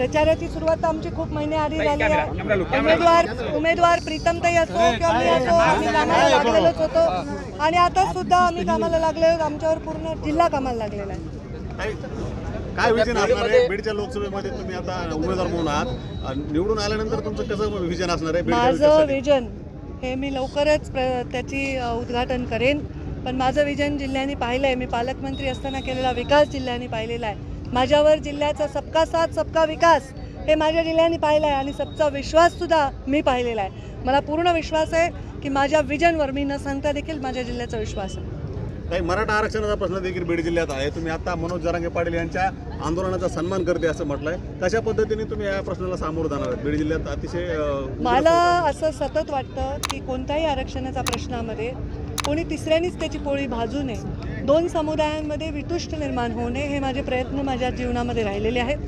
प्रचाराची सुरुवात आमची खूप महिने आधी झाली आहे. उमेदवार उमेदवार प्रीतमताई असो किंवा मी असो आम्ही कामाला लागलेलोच होतो. आणि आता सुद्धा आम्ही कामाला लागले आहोत आमच्यावर पूर्ण जिल्हा कामाला लागलेला आहे. काय विजन असणार आहे? बीडच्या लोकसभेमध्ये तुम्ही आता उमेदवार म्हणून आहात. निवडून आल्यानंतर तुमचं कसं विजन असणार आहे माझं? विजन हे मी लवकरच त्याची उद्घाटन करेन. पण माझं विजन जिल्ह्याने पाहिलं आहे मी पालकमंत्री असताना केलेला विकास जिल्ह्याने पाहिलेला आहे. माझ्यावर जिल्ह्याचा सबका साथ सबका विकास हे माझ्या जिल्ह्याने पाहिलं आहे आणि सबचा विश्वाससुद्धा मी पाहिलेला आहे. मला पूर्ण विश्वास आहे की माझ्या विजनवर मी न सांगता देखील माझ्या जिल्ह्याचा विश्वास आहे. काही मराठा आरक्षणाचा प्रश्न देखील बीड जिल्ह्यात आहे. तुम्ही आता मनोज जरांगे पाटील यांच्या आंदोलनाचा सन्मान करते असं म्हटलंय. कशा पद्धतीने तुम्ही या प्रश्नाला सामोरं जाणार आहात? बीड जिल्ह्यात अतिशय मला असं सतत वाटतं की कोणत्याही आरक्षणाच्या प्रश्नामध्ये कोणी तिसऱ्यानीच त्याची पोळी भाजू नये. दोन समुदायांमध्ये वितुष्ट निर्माण होऊ नये हे माझे प्रयत्न माझ्या जीवनामध्ये राहिलेले आहेत.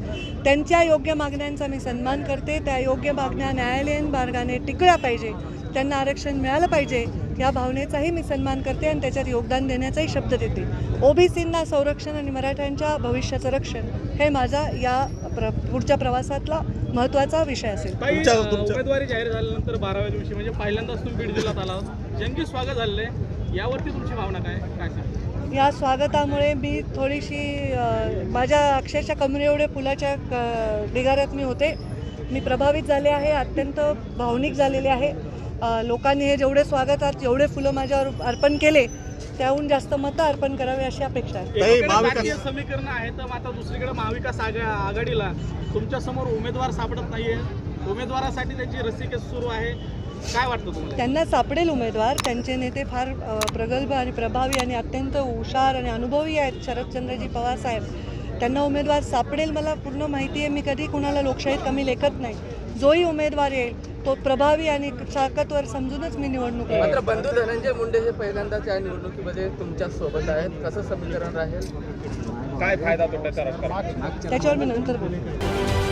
त्यांच्या योग्य मागण्यांचा मी सन्मान करते. त्या योग्य मागण्या न्यायालयीन मार्गाने टिकल्या पाहिजे. त्यांना आरक्षण मिळालं पाहिजे या भावनेचाही मी सन्मान करते आणि त्याच्यात योगदान देण्याचाही शब्द देते. ओबीसींना संरक्षण आणि मराठ्यांच्या भविष्याचं रक्षण हे माझा या प्र पुढच्या प्रवासातला महत्त्वाचा विषय असेल. उमेदवारी जाहीर झाल्यानंतर बाराव्या दिवशी म्हणजे पहिल्यांदाच तुम्ही बीड जिल्ह्यात आला. जंगी स्वागत झालेलं आहे. यावरती तुमची भावना काय? काय? या स्वागतामुळे मी थोडीशी माझ्या अक्षरशः कमरे एवढे फुलाच्या क- ढिगाऱ्यात मी होते. मी प्रभावित झाले आहे अत्यंत भावनिक झालेले आहे. लोकांनी हे जेवढे स्वागतात जेवढे फुलं माझ्यावर अर्पण केले त्याहून जास्त मतं अर्पण करावे अशी अपेक्षा आहे. समीकरण आहे तर आता दुसरीकडे महाविकास आघा- आघाडीला तुमच्यासमोर उमेदवार सापडत नाहीये. उमेदवारासाठी त्यांची रस्सीकेस सुरू आहे. काय वाटतं तुम्हाला? त्यांना सापडेल उमेदवार. त्यांचे नेते फार प्रगल्भ आणि प्रभावी आणि अत्यंत हुशार आणि अनुभवी आहेत शरदचंद्रजी पवार साहेब. त्यांना उमेदवार सापडेल मला पूर्ण माहिती आहे. मी कधी कुणाला लोकशाहीत कमी लेखत नाही. जोही उमेदवार येईल तो प्रभावी आणि ताकदवर समजूनच मी निवडणूक. मात्र बंधू धनंजय मुंडे हे पहिल्यांदाच या निवडणुकीमध्ये तुमच्यासोबत आहेत. कसं समीकरण राहील? काय फायदा त्याच्यावर मी नंतर बोलेन